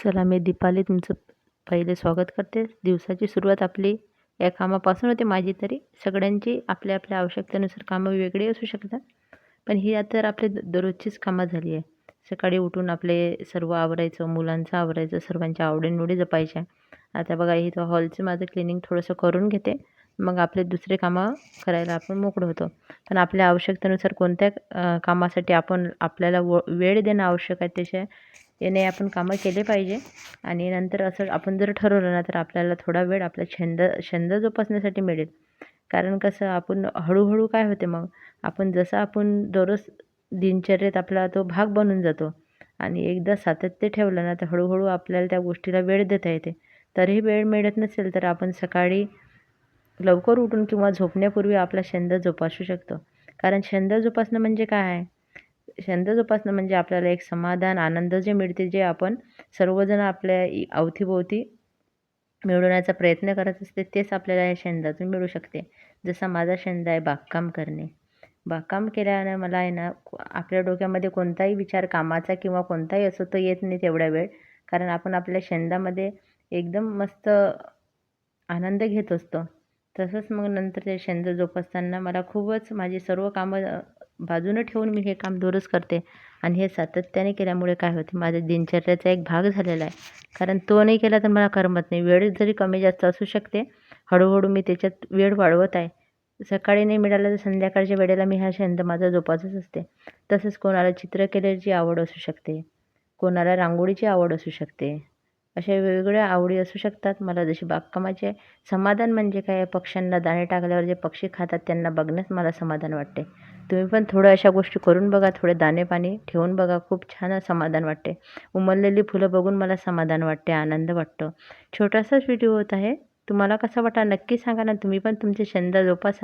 चला मी दीपाली तुमचं पहिले स्वागत करते. दिवसाची सुरुवात आपली या कामापासून होते माझी तरी. सगळ्यांची आपल्या आपल्या आवश्यकतेनुसार कामं वेगळी असू शकतात. पण ही आता आपली द दररोजचीच कामं झाली आहे. सकाळी उठून आपले सर्व आवरायचं मुलांचं आवरायचं सर्वांच्या आवडीनिवडी जपायच्या. आता बघा इथं हॉलचं माझं क्लिनिंग थोडंसं करून घेते. मग आपले दुसरे कामं करायला आपण मोकळं होतो. पण आपल्या आवश्यकतेनुसार कोणत्या कामासाठी आपण आपल्याला व वेळ देणं आवश्यक आहे त्याच्या याने आपण कामं केले पाहिजे. आणि नंतर असं आपण जर ठरवलं ना तर आपल्याला थोडा वेळ आपला छंद छंद जोपासण्यासाठी मिळेल. कारण कसं आपण हळूहळू काय होते मग आपण जसं आपण दररोज दिनचर्येत आपला तो भाग बनून जातो आणि एकदा सातत्य ठेवलं ना तर हळूहळू आपल्याला त्या गोष्टीला वेळ देता येते. तरीही वेळ मिळत नसेल तर आपण सकाळी लवकर उठून किंवा झोपण्यापूर्वी आपला छंद जोपासू शकतो. कारण छंद जोपासणं म्हणजे काय आहे? छंद जोपासणं म्हणजे आपल्याला एक समाधान आनंद जे मिळते जे आपण सर्वजण आपल्या अवतीभोवती मिळवण्याचा प्रयत्न करत असते तेच आपल्याला या छंदातून मिळू शकते. जसा माझा छंद आहे बागकाम करणे. बागकाम केल्यानं मला आहे ना आपल्या डोक्यामध्ये कोणताही विचार कामाचा किंवा कोणताही असो तो येत नाही तेवढा वेळ. कारण आपण आपल्या छंदामध्ये एकदम मस्त आनंद घेत असतो. तसंच मग नंतर ते छंद जोपासताना मला खूपच माझी सर्व कामं बाजूनं ठेवून मी हे काम दररोज करते. आणि हे सातत्याने केल्यामुळे काय होते माझ्या दिनचर्याचा एक भाग झालेला आहे. कारण तो नाही केला तर मला करमत नाही. वेळ जरी कमी जास्त असू शकते हळूहळू मी त्याच्यात वेळ वाढवत आहे. सकाळी नाही मिळालं तर संध्याकाळच्या वेळेला मी हा छंद माझा जोपासच असते. तसंच कोणाला चित्रकलेची आवड असू शकते. कोणाला रांगोळीची आवड असू शकते. अशा वेगवेगळ्या आवडी असू शकतात. मला जशी बागकामाचे समाधान म्हणजे काय पक्ष्यांना दाणे टाकल्यावर जे पक्षी खातात त्यांना बघण्यास मला समाधान वाटते. तुम्ही पण थोडं अशा गोष्टी करून बघा थोडे दाणे पाणी ठेवून बघा खूप छान समाधान वाटते. उमललेली फुलं बघून मला समाधान वाटते आनंद वाटतो. छोटासाच व्हिडिओ होत आहे. तुम्हाला कसा वाटा नक्की सांगा ना तुम्ही पण तुमचे छंद जोपासा.